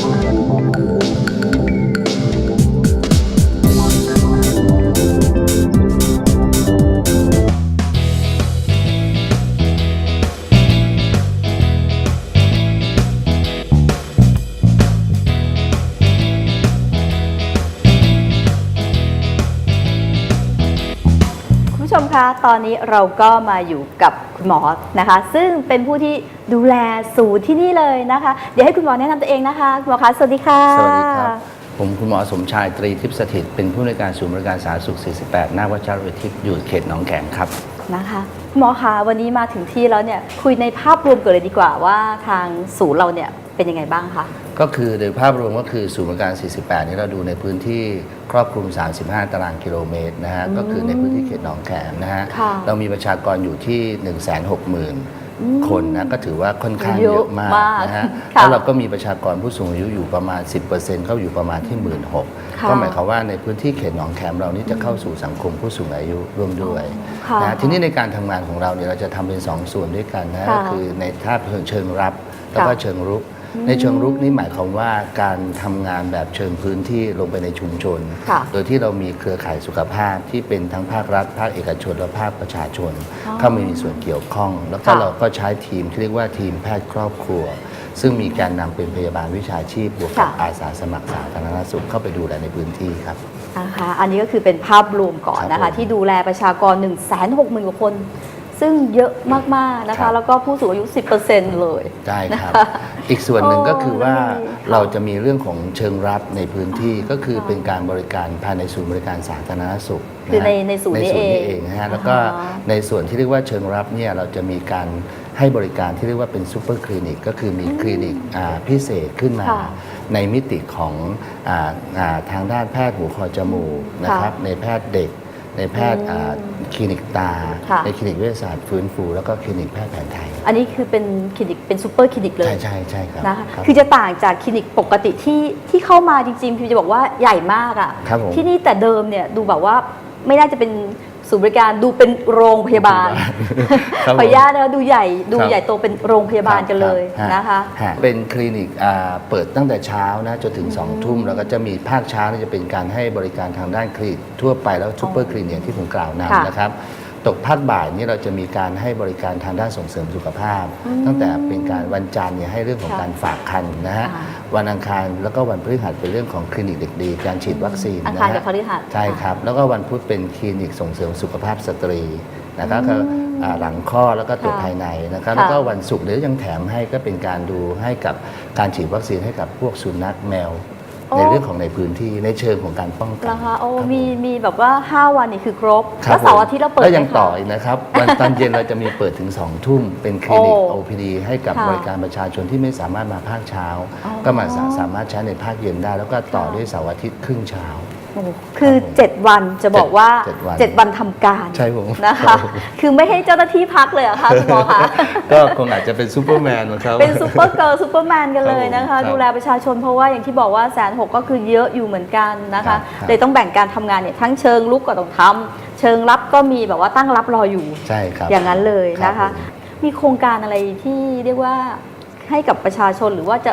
คุณ ตอนนี้เราก็มาอยู่กับคุณหมอนะคะ ซึ่งเป็นผู้ที่ดูแลศูนย์ที่นี่เลยนะคะ เดี๋ยวให้คุณหมอแนะนำตัวเองนะคะคุณหมอคะสวัสดีค่ะ สวัสดีครับ ผมคุณหมอสมชายตรีทิพย์สถิต เป็นผู้ในวยการศูนย์บริการสาธารณสุข 48 หน้าวัชรวิทิพย์อยู่เขตหนองแขมครับ นะคะคุณหมอคะวันนี้มาถึงที่แล้วเนี่ยคุยในภาพรวมกันเลยดีกว่าว่าทางศูนย์เราเนี่ยเป็นยังไงบ้างคะ ก็คือโดยภาพรวมก็คือศูนย์บริการ 48 นี้เราดูในพื้นที่ครอบคลุม 35 ตารางกิโลเมตรนะฮะ ก็คือในพื้นที่เขตหนองแขมนะฮะ ค่ะเรามีประชากรอยู่ที่ 160,000 คนนะ ก็ถือว่าค่อนข้างเยเยอะอะมากมากนะฮะค่ะแล้วเราก็มีประชากรผู้สูงอายุอยู่ประมาณ 10%ก็อยู่ประมาณที่ 1 6ื่นค่ะก็หมายความว่าในพื้นที่เขตหนองแขมเรานี่จะเข้าสู่สังคมผู้สูงอายุร่วมด้วยค่ะนะฮะทีนี้ในการทำงานของเราเนี่ยเราจะทำเป็นสองส่วนด้วยกันนะค่ะ ก็คือในท่าเชิงรับแล้วก็ค่ะเชิงรุก ในเชิงรุกนี่หมายความว่าการทำงานแบบเชิงพื้นที่ลงไปในชุมชนค่ะโดยที่เรามีเครือข่ายสุขภาพที่เป็นทั้งภาครัฐ ภาคเอกชนและภาคประชาชนอ๋อเข้ามามีส่วนเกี่ยวข้อง แล้วก็ค่ะเราก็ใช้ทีมที่เรียกว่าทีมแพทย์ครอบครัว ซึ่งมีการนำเป็นพยาบาลวิชาชีพบวกกับค่ะอาสาสมัครสาธารณสุขเข้าไปดูแลในพื้นที่ครับนะคะอันนี้ก็คือเป็นภาพรวมก่อนนะครัคะบผมที่ดูแลประชากร 1 6 0 0 0 0กว่าคน ซึ่งเยอะมาก ๆ นะครัคะบแล้วก็ผู้สูงอายุ 10%เลย ได้ครับนะคะ อีกส่วนหนึ่งก็คือว่าโอ้ดีค่ะเราจะมีเรื่องของเชิงรับในพื้นที่ก็คือค่ะเป็นการบริการภายในศูนย์บริการสาธารณสุขคือในะฮะในศูนย์ในนี่ศูนย์นี่เอเองงนะฮะแล้วก็อ่าฮะในส่วนที่เรียกว่าเชิงรับเนี่ยเราจะมีการให้บริการที่เรียกว่าเป็นซูเปอร์คลินิกก็คือมีคลินิกอ่าพิเศษขึ้นมาค่ะในมิติของอาอ่าทางด้านแพทย์หูคอจมูกนะครับในแพทย์เด็กในแพทย์อ่าคลินิกตาค่ะในคลินิกวิทยาศาสตร์ฟื้นฟู แล้วก็คลินิกแพทย์แผนไทย อันนี้คือเป็นคลินิกเป็นซูเปอร์คลินิกเลยใช่ใช่ใช่ครับนะคะรับคือจะต่างจากคลินิกปกติที่ที่เข้ามาจริงๆพี่จะบอกว่าใหญ่มากอะครับผมที่นี่แต่เดิมเนี่ยดูแบบว่าไม่น่าจะเป็นศูนย์บริการดูเป็นโรงพยาบาลครับขผมออนุญาตนะคะดูใหญ่ดูครับใหญ่โตเป็นโรงพยาบาลกันเลยรับนะคะฮเป็นคลินิกอ่าเปิดตั้งแต่เช้านะจนถึง2องทุ่มแล้วก็จะมีภาคเช้านี่จะเป็นการให้บริการทางด้านคลินิกทั่วไปแล้วซูเปอร์คลินิกที่ผมกล่าวนำนะครับ ตกภาคบ่ายนี่เราจะมีการให้บริการทางด้านส่งเสริมสุขภาพ ตั้งแต่เป็นการวันจันทร์เนี่ยให้เรื่องของค่ะการฝากคันนะฮะอ่าวันอังคารแล้วก็วันพฤหัสเป็นเรื่องของคลินิกเด็กดี การฉีดวัคซีนอังนะคารฮะกับพฤหัสใช่ครับ แล้วก็วันพุธเป็นคลินิกส่งเสริมสุขภาพสตรีนะครับก็อ่าหลังข้อแล้วก็ตรวจค่ะภายในนะครับค่ะแล้วก็วันศุกร์เดี๋ยวยังแถมให้ก็เป็นการดูให้กับการฉีดวัคซีนให้กับพวกสุนัขแมวโอ้ ในเรื่องของในพื้นที่ในเชิงของการป้องกันนะคะโอ้รับผมีมีแบบว่า 5 วันนี่คือครบครัแล้บวเสาร์ผมอาทิตย์เราเปิดแล้วยังไหมคะต่ออีกนะครับวันตอนเย็นเราจะมีเปิดถึง 2 ทุ่มเป็นคลินิกโอ้ OPD ให้กับค่ะบริการประชาชนที่ไม่สามารถมาภาคเช้าอ๋อก็มาสาสามารถใช้ในภาคเย็นได้ แล้วก็ต่อค่ะด้วยเสาร์อาทิตย์ครึ่งเช้า โอ้คือครับผม7วันจะบอกว่า เจ็ดวัน7 วันทำการใช่ผม นะคะครับผมคือไม่ให้เจ้าหน้าที่พักเลยเหรอะคะคุณหมอคะ ก็คงอาจจะเป็นซูเปอร์แมนนะครับ เป็นซูเปอร์เกิร์ลซูเปอร์แมนกันเลยนะครัคะ บผมดูแลประชาชนเพราะว่าอย่างที่บอกว่าแสนหกก็คือเยอะอยู่เหมือนกันนะครัคะบครับเลยต้องแบ่งการทำงานเนี่ยทั้งเชิงลุกก็ต้องทำเชิงรับก็มีแบบว่าตั้งรับรออยู่ ใช่ครับอย่างนั้นเลยนะครัคะ บผม มีโครงการอะไรที่เรียกว่าให้กับประชาชนหรือว่าจะ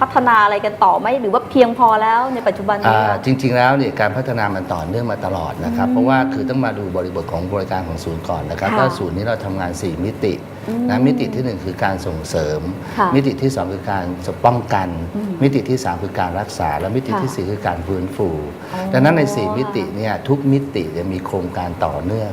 พัฒนาอะไรกันต่อไหมหรือว่าเพียงพอแล้วในปัจจุบันนี้อ่าคะจริง ๆ แล้วเนี่ยการพัฒนามันต่อเนื่องมาตลอดนะครับ เพราะว่าคือต้องมาดูบริบทของบริการของศูนย์ก่อนนะครับค่ะก็ศูนย์นี้เราทำงาน 4 มิติอืมนะมิติที่ 1 คือการส่งเสริมค่ะมิติที่ 2 คือการป้องกันอืมมิติที่ 3 คือการรักษา และมิติค่ะที่ 4 คือการฟื้นฟูอ๋อดังนั้นใน 4 มิติเนี่ยทุกมิติจะมีโครงการต่อเนื่อง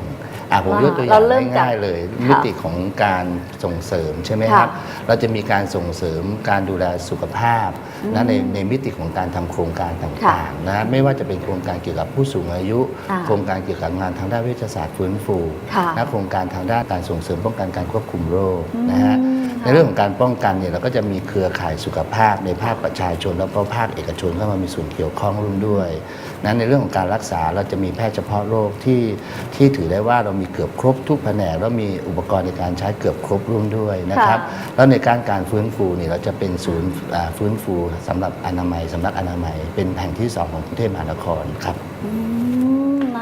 อะผมยกตัวอเราย่างเริ่มจากง่ายๆเลยค่ะมิติของการส่งเสริมใช่ไหมค่ะครับ เราจะมีการส่งเสริมการดูแลสุขภาพนะในในมิติของการทำโครงการต่างๆนะไม่ว่าจะเป็นโครงการเกี่ยวกับผู้สูงอายุอ่าโครงการเกี่ยวกับงานทางด้านวิทยาศาสตร์ฟื้นฟูค่ะนะโครงการทางด้านการส่งเสริมป้องกันการควบคุมโรคนะฮะอืม ในเรื่องของการป้องกันเนี่ยเราก็จะมีเครือข่ายสุขภาพในภาคประชาชน แล้วก็ภาคเอกชนเข้ามามีส่วนเกี่ยวข้องร่วมด้วยนะในเรื่องของการรักษาเราจะมีแพทย์เฉพาะโรคที่ที่ถือได้ว่าเรามีเกือบครบทุกแผนกแล้วมีอุปกรณ์ในการใช้เกือบครบร่วมด้วยนะครับค่ะแล้วในการการฟื้นฟูเนี่ยเราจะเป็นศูนย์อ่าฟื้นฟูสำหรับอนามัยสำนักอนามัย เป็นแห่งที่สองของกรุงเทพมหานครครับอืม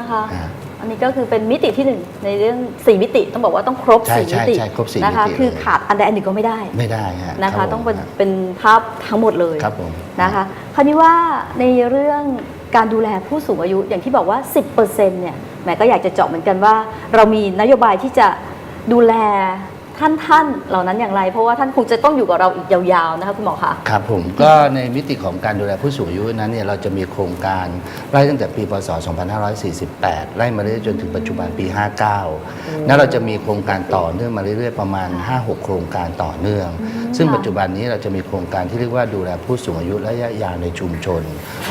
นะนะคะ อ่า อันนี้ก็คือเป็นมิติที่หนึ่งในเรื่องสี่มิติต้องบอกว่าต้องครบใช่สี่ใช่มิติใช่ครบสี่นะคะมิติคือเลย ขาดอันใดอันหนึ่งก็ไม่ได้ไม่ได้ฮะนะรัคะ บผมต้องเป็นเป็นภาพทั้งหมดเลย ครับผมนะคะคราวนี้ว่าในเรื่องการดูแลผู้สูงอายุอย่างที่บอกว่า 10%เนี่ยแหมก็อยากจะเจาะเหมือนกันว่า เรามีนโยบายที่จะดูแล ท่านท่านๆเหล่านั้นอย่างไร เพราะว่าท่านคงจะต้องอยู่กับเราอีกยาวๆนะคะคุณหมอคะครับผมก็ในมิติของการดูแลผู้สูงอายุนั้นเนี่ยเราจะมีโครงการไล่ตั้งแต่ปีพศ 2548 ไล่มาเรื่อยๆจนถึงปัจจุบันปี 59นั้นเราจะมีโครงการต่อเนื่องมาเรื่อยๆประมาณ 5-6 โครงการต่อเนื่อง ซึ่งค่ะปัจจุบันนี้เราจะมีโครงการที่เรียกว่าดูแลผู้สูงอายุระยะยาวในชุมชน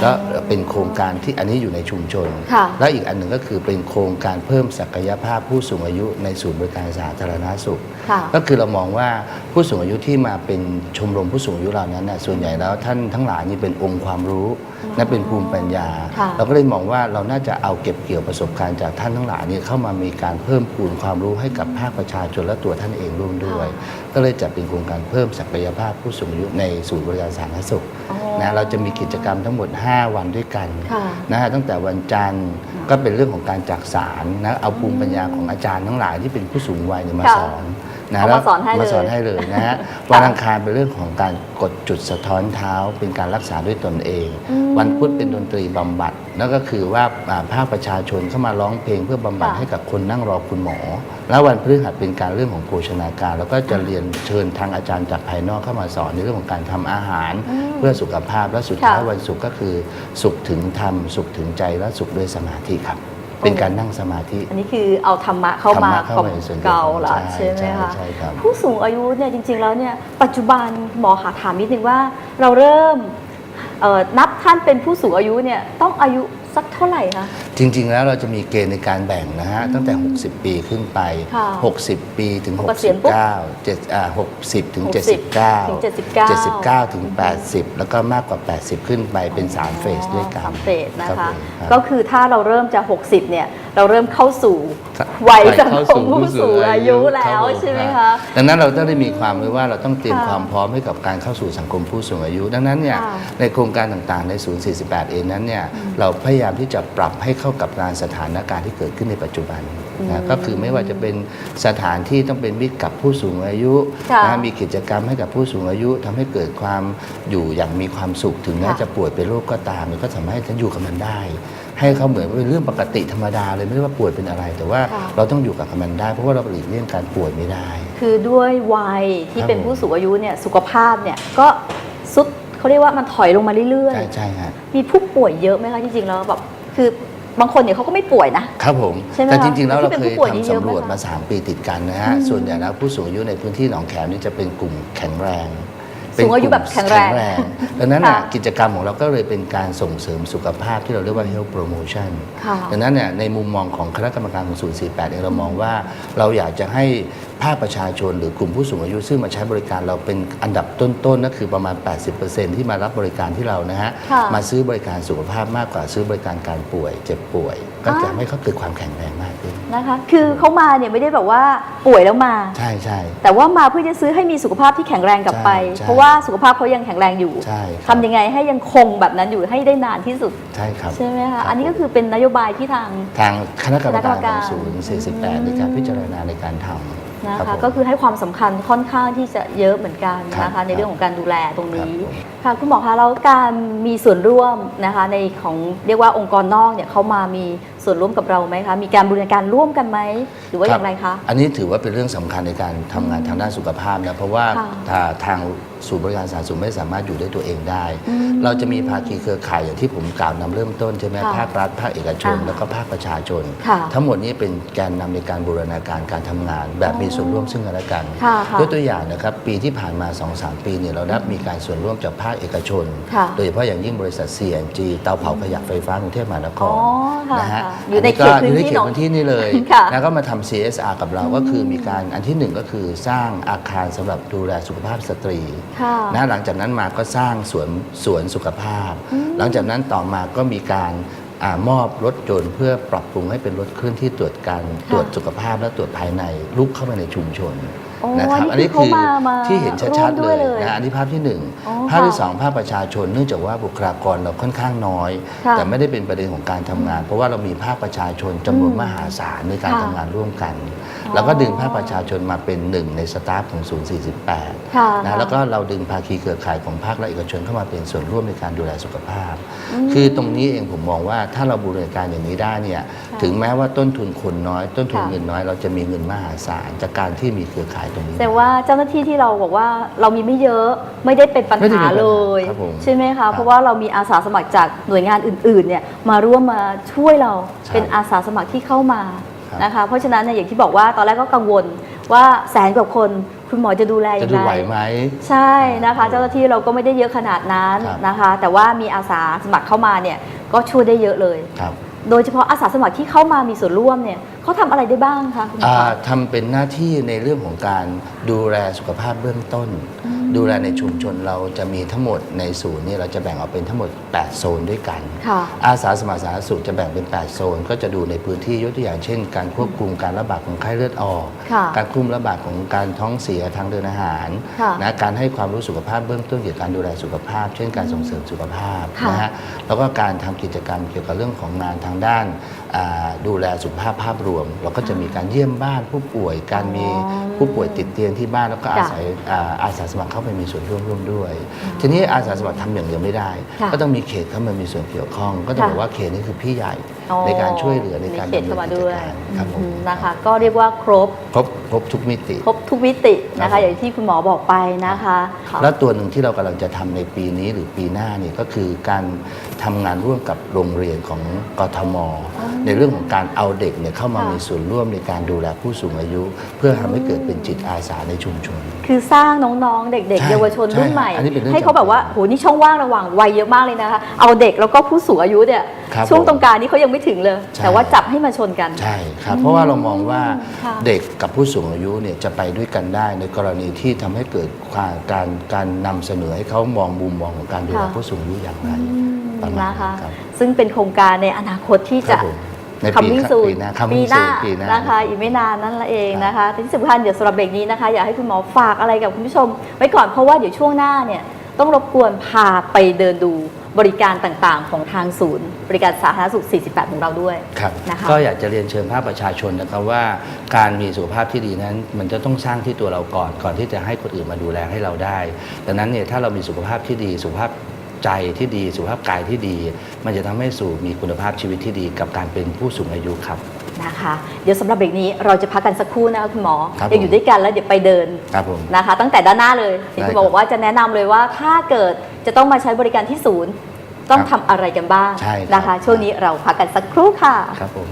แล้วเป็นโครงการที่อันนี้อยู่ในชุมชนค่ะและอีกอันหนึ่งก็คือเป็นโครงการเพิ่มศักยภาพผู้สูงอายุในศูนย์บริการสาธารณสุขค่ะก็คือเรามองว่าผู้สูงอายุที่มาเป็นชมรมผู้สูงอายุเหล่านั้นนะส่วนใหญ่แล้วท่านทั้งหลายนี่เป็นองค์ความรู้และเป็นภูมิปัญญาค่ะเราก็เลยมองว่าเราน่าจะเอาเก็บเกี่ยวประสบการณ์จากท่านทั้งหลายนี่เข้ามามีการเพิ่มพูนความรู้ให้กับภาคประชาชนและตัวท่านเองร่วมด้วย ก็เลยจัดเป็นโครงการเพิ่มศักยภาพผู้สูงอายุในศูนย์บริการสาธารณสุขอ๋อนะเราจะมีกิจกรรมทั้งหมด 5 วันด้วยกันค่ะนะฮะตั้งแต่วันจันทร์ก็เป็นเรื่องของการจักสารนะเอาภูมิปัญญาของอาจารย์ทั้งหลายที่เป็นผู้สูงวัยเนี่ยมาค่ะสอน นะเอามาสอนให้เลยมาสอนให้เลยนะฮะวันอังคารเป็นเรื่องของการกดจุดสะท้อนเท้า เป็นการรักษาด้วยตนเอง อืมวันพุธเป็นดนตรีบำบัดแล้วก็คือว่าอ่าภาคประชาชนเข้ามาร้องเพลงเพื่อบำบัดค่ะ ให้กับคนนั่งรอคุณหมอ แล้ววันพฤหัสเป็นการเรื่องของโภชนาการ แล้วก็จะเรียนเชิญทางอาจารย์จากภายนอกเข้ามาสอนในเรื่องของการทำอาหาร อืม เพื่อสุขภาพและสุดท้ายค่ะ วันศุกร์ก็คือ สุขถึงธรรม สุขถึงใจและสุขด้วยสมาธิครับ เป็นการนั่งสมาธิ อันนี้คือเอาธรรมะเข้ามาธรรมะเข้ามาในส่วนเกี่ยวเก่าของละใช่ใช่ไหมคะใช่ใช่ครับผู้สูงอายุเนี่ยจริง ๆ แล้วเนี่ยปัจจุบันหมอขาถามนิดนึงว่า เราเริ่มเอ่อนับท่านเป็นผู้สูงอายุเนี่ยต้องอายุ สักเท่าไหร่คะ จริง ๆ แล้วเราจะมีเกณฑ์ในการแบ่งนะฮะ ตั้งแต่ 60 ปีขึ้นไป ค่ะ60 ปีถึง เกษียณปุ๊บ69เจ็ดอ่า60 ถึง60 79ถึง79 79 ถึง 80 แล้วก็มากกว่า 80 ขึ้นไปเป็น 3 เฟสด้วยกันสามเฟสนะรัคะ บผมครับ ก็คือถ้าเราเริ่มจะ 60 เนี่ย เราเริ่มเข้าสู่ครับวัยวัยสังเข้าคสู่มผู้สูงอายุแล้วครับผใช่ไหมรัคะบดังนั้นเราต้องได้มีความรู้ว่าเราต้องเตรียมค่ะความพร้อมให้กับการเข้าสู่สังคมผู้สูงอายุ ดังนั้นเนี่ยค่ะในโครงการต่างๆในศูนย์48เองนั้นเนี่ยเราพยายามที่จะปรับให้เข้ากับการสถานการณ์ที่เกิดขึ้นในปัจจุบันนะก็คือไม่ว่าจะเป็นสถานที่ต้องเป็นมิตรกับผู้สูงอายุค่ะนะมีกิจกรรมให้กับผู้สูงอายุทำให้เกิดความอยู่อย่างมีความสุขถึงแม้ค่ะจะป่วยเป็นโรคก็ตามมันก็สามารถให้ฉันอยู่กับมันได้ ให้เขาเหมือนว่าเป็นเรื่องปกติธรรมดาเลยไม่ได้ว่าป่วยเป็นอะไร แต่ว่าค่ะ เราต้องอยู่กับมันได้ เพราะว่าเราหลีกเลี่ยงการป่วยไม่ได้ คือด้วยวัยที่ครับเป็นผมผู้สูงอายุเนี่ยสุขภาพเนี่ยก็สุดเขาเรียกว่ามันถอยลงมาเรื่อยใช่ใช่ฮะ ๆ มีผู้ป่วยเยอะไหมคะจริงๆแล้วแบบคือบางคนเนี่ยเขาก็ไม่ป่วยนะ ครับผม ใช่ไหมแต่คะจริงๆ แล้วเราที่เคเป็นยผู้ป่วยนี่ทำเยอะไหมสำรวจคะมา 3 ปีติดกันนะฮะอืมส่วนใหญ่แล้วผู้สูงอายุในพื้นที่หนองแขมนี่จะเป็นกลุ่มแข็งแรง สูงอายุแบบแข็งแรงดังนั้นน่ะค่ะกิจกรรมของเราก็เลยเป็นการส่งเสริมสุขภาพที่เราเรียกว่า health promotion ค่ะดังนั้นเนี่ยในมุมมองของคณะกรรมการของศูนย์48เองเรามองว่าเราอยากจะให้ภาคประชาชนหรือกลุ่มผู้สูงอายุซึ่งมาใช้บริการเราเป็นอันดับต้นๆนั่นคือประมาณ 80%ที่มารับบริการที่เรานะฮะค่ะมาซื้อบริการสุขภาพมากกว่าซื้อบริการการป่วย เจ็บป่วย ก็จะอ่าให้เขาเกิดความแข็งแรงมากขึ้ นนะคะ คือเขามาเนี่ยไม่ได้แบบว่าป่วยแล้วมา ใช่ใช่ แต่ว่ามาเพื่อจะซื้อให้มีสุขภาพที่แข็งแรงกลับไป ใช่ใช่เพราะว่าสุขภาพเขายังแข็งแรงอยู่ใช่ครับทำยังไงให้ยังคงแบบนั้นอยู่ให้ได้นานที่สุด ใช่ครับ ใช่ไหมรัคะบอันนี้ก็คือเป็นนโยบายที่ทาง ทางคณะกรรมการคณะกรรมขกาอรงศูนย์ 48 ในการพิจารณาในการทำนะรับคะผม ก็คือให้ความสำคัญค่อนข้างที่จะเยอะเหมือนกันนะครัคะ บในเรื่องของการดูแลตรงนี้ครับผม ค่ะคุณหมอคะแล้วการมีส่วนร่วมนะคะในของเรียกว่าองค์กรนอกเนี่ยเขามามี ส่วนร่วมกับเราไหมคะ มีการบูรณาการร่วมกันไหม หรือว่าอย่างไรคะ อันนี้ถือว่าเป็นเรื่องสำคัญในการทำงานทางด้านสุขภาพนะ เพราะว่าค่ะทาทางศูนย์บริการสาธารณสุขไม่สามารถอยู่ด้วยตัวเองได้อืมเราจะมีภาคีเครือข่ายอย่างที่ผมกล่าวนำเริ่มต้นใช่ไหมค่ะภาครัฐภาคเอกชนอ่าแล้วก็ภาคประชาชนค่ะทั้งหมดนี้เป็นแกนนำในการบูรณาการการทำงาน แบบมีส่วนร่วมซึ่งกันและกันค่ะค่ะยกตัวอย่างนะครับปีที่ผ่านมา 2-3 ปีเนี่ยเราได้มีการส่วนร่วมจากภาคเอกชนค่ะโดยเฉพาะอย่างยิ่งบริษัท CNG เตาเผาขยะไฟฟ้ากรุงเทพมหานคอ๋อรค่ะนะฮะค่ะอยู่ในเขตอัพื้นก็ที่อยู่ในเขตหนองพื้นที่นี่เลยค่ะแล้วก็มาทำ CSR กับเราก็คือมีการอันที่หนึ่งก็คือสร้างอาคารสำหรับดูแลสุขภาพสตรีค่ะนะหลังจากนั้นมาก็สร้างสวนสวนสุขภาพ หลังจากนั้นต่อมาก็มีการอามอบรถยนต์เพื่อปรับปรุงให้เป็นรถเคลื่อนที่ตรวจการค่ะตรวจสุขภาพและตรวจภายในลุกเข้าไปในชุมชนโอ้ นะครับอัอันนนี้นี้คือคือเขามามาที่เห็นชัดๆร่วมด้เลวยยเลยนะอันนี้ภาพที่หนึ่งอ๋อภาพที่ค่ะสองภาพประชาชน เนื่องจากว่าบุคลากรเราค่อนข้างน้อยค่ะแต่ไม่ได้เป็นประเด็นของการทำงาน เพราะว่าเรามีภาคประชาชนจำนวนอืมมหาศาลในการค่ะทำงานร่วมกันอ๋อแล้วก็ดึงภาคประชาชนมาเป็นหนึ่งในสตาฟของศูนย์48ค่ะนะแล้วก็เราดึงภาคีเครือข่ายของภาคและเอกชนเข้ามาเป็นส่วนร่วมในการดูแลสุขภาพมคือตรงนี้เองผมมองว่าถ้าเราบูรณาการอย่างนี้ได้เนี่ยค่ะถึงแม้ว่าต้นทุนคนน้อย ต้นทุนค่ะเงินน้อยเราจะมีเงินมหาศาลจากการที่มีเครือข่ายตรงนี้แต่ว่าเจ้าหน้าที่ที่เราบอกว่าเรามีไม่เยอะไม่ได้เป็นปัญไม่ได้หาเป็นปัญหาเลยครับผมใช่ไหมครัคะบเพราะว่าเรามีอาสาสมัครจากหน่วยงานอื่นๆเนี่ยมาร่วมมาช่วยเราใช่เป็นอาสาสมัครที่เข้ามาครับนะคะ เพราะฉะนั้นเนี่ยอย่างที่บอกว่าตอนแรกก็กังวลว่าแสนกว่าคนคุณหมอจะดูแลอจะย่างดูไรไหวไหม ใช่นะคะเจ้าหน้าที่เราก็ไม่ได้เยอะขนาดนั้นครับ นะคะ แต่ว่ามีอาสาสมัครเข้ามาเนี่ยก็ช่วยได้เยอะเลย ครับ โดยเฉพาะอาสาสมัครที่เข้ามามีส่วนร่วมเนี่ย เขาทำอะไรได้บ้างคะคุณหมออ่าคะทำเป็นหน้าที่ในเรื่องของการดูแลสุขภาพเบื้องต้น ดูแลในชุมชนเราจะมีทั้งหมดในศูนย์เนี่ยเราจะแบ่งออกเป็นทั้งหมด 8 โซนด้วยกัน ค่ะอาสาสมัครสาธารณสุขจะแบ่งเป็น 8 โซน ก็จะดูในพื้นที่ยกตัวอย่างเช่น การควบคุมการระบาดของไข้เลือดออก ค่ะการควบคุมระบาดของการท้องเสียทางเดินอาหารค่ะนะการให้ความรู้สุขภาพเบื้องต้นเกี่ยวกับการดูแลสุขภาพ เช่นการส่งเสริมสุขภาพค่ะ นะฮะแล้วก็การทำกิจกรรมเกี่ยวกับเรื่องของงานทางด้านอ่าดูแลสุขภาพภาพรวมเราก็จะมีการเยี่ยมบ้านผู้ป่วย การมีอ๋อผู้ป่วยติดเตียงที่บ้านแล้วก็อาจ้ะศัยอ่าอาสาสมัครเข้าไปมีส่วนร่วมร่วมด้วย ทีนี้อาสาสมัครทำอย่างเดียวไม่ได้ค่ะก็ต้องมีเขตเข้ามามีส่วนเกี่ยวข้อง ก็ต้องค่ะบอกว่าเขตนี่คือพี่ใหญ่อ๋อ ในการช่วยเหลือในการมีเขตดำเนิเข้านมากิจด้วยการครับผมอืมนะคะก็เรียกว่าครบครบครบทุกมิติ ครบทุกมิตินะครัคะบอย่างที่คุณหมอบอกไปนะคะค่ะแล้วตัวหนึ่งที่เรากำลังจะทำในปีนี้หรือปีหน้านี่ก็คือการทำงานร่วมกับโรงเรียนของกทม ในเรื่องของการเอาเด็กเนี่ยเข้ามาค่ะมีส่วนร่วมในการดูแลผู้สูงอายุ เพื่อทำให้เกิดเป็นจิตอาสาในชุมชนคือสร้างน้องๆ เด็กใช่ๆเยาวชนรุ่นใหม่ใช่อันนี้เป็นเรื่องให้เขาแบบว่าโหนี่ช่องว่างระหว่างวัยเยอะมากเลยนะคะ เอาเด็กแล้วก็ผู้สูงอายุเนี่ยครับช่วงผมตรงกลางนี้เขายังไม่ถึงเลยใช่แต่ว่าจับให้มาชนกัน ใช่ครับเพราะว่าเรามองว่าค่ะเด็กกับผู้สูงอายุเนี่ยจะไปด้วยกันได้ ในกรณีที่ทำให้เกิดความการการนำเสนอให้เขามองมุมมองของการดูแลค่ะผู้สูงอายุอย่างไรอืมประมาณนะคะนั้นครับซึ่งเป็นโครงการในอนาคตที่ครัจะบผม ในปีคัมมิ่งซูปีหน้า coming ปีหน้า soon ปีหน้านะคะอีกไม่นานนั่นละเองนะคะที่สำคัญเดี๋ยวสำหรับเบรกนี้นะคะ อยากให้คุณหมอฝากอะไรกับคุณผู้ชม ไว้ก่อนเพราะว่าเดี๋ยวช่วงหน้าเนี่ยต้องรบกวนพาไปเดินดูบริการต่างๆ ของทางศูนย์ บริการสาธารณสุข 48 ของเราด้วยครับนะคะก็อยากจะเรียนเชิญภาคประชาชนนะครับว่าการมีสุขภาพที่ดีนั้น มันจะต้องสร้างที่ตัวเราก่อนก่อนที่จะให้คนอื่นมาดูแลให้เราได้ ดังนั้นเนี่ยถ้าเรามีสุขภาพที่ดีสุขภาพ ใจที่ดีสุขภาพกายที่ดี มันจะทำให้สู่มีคุณภาพชีวิตที่ดีกับการเป็นผู้สูงอายุครับนะคะ เดี๋ยวสำหรับเบรกนี้เราจะพักกันสักครู่นะคะคุณหมอครับยังอยู่ด้วยกันแล้วเดี๋ยวไปเดินครับผมนะคะ ตั้งแต่ด้านหน้าเลยที่คุณหมอได้ครับบอกว่าจะแนะนำเลยว่าถ้าเกิดจะต้องมาใช้บริการที่ศูนย์ ต้องครับทำอะไรกันบ้างใช่ครับนะคะ ช่วงนี้เราพักกันสักครู่ค่ะครับผม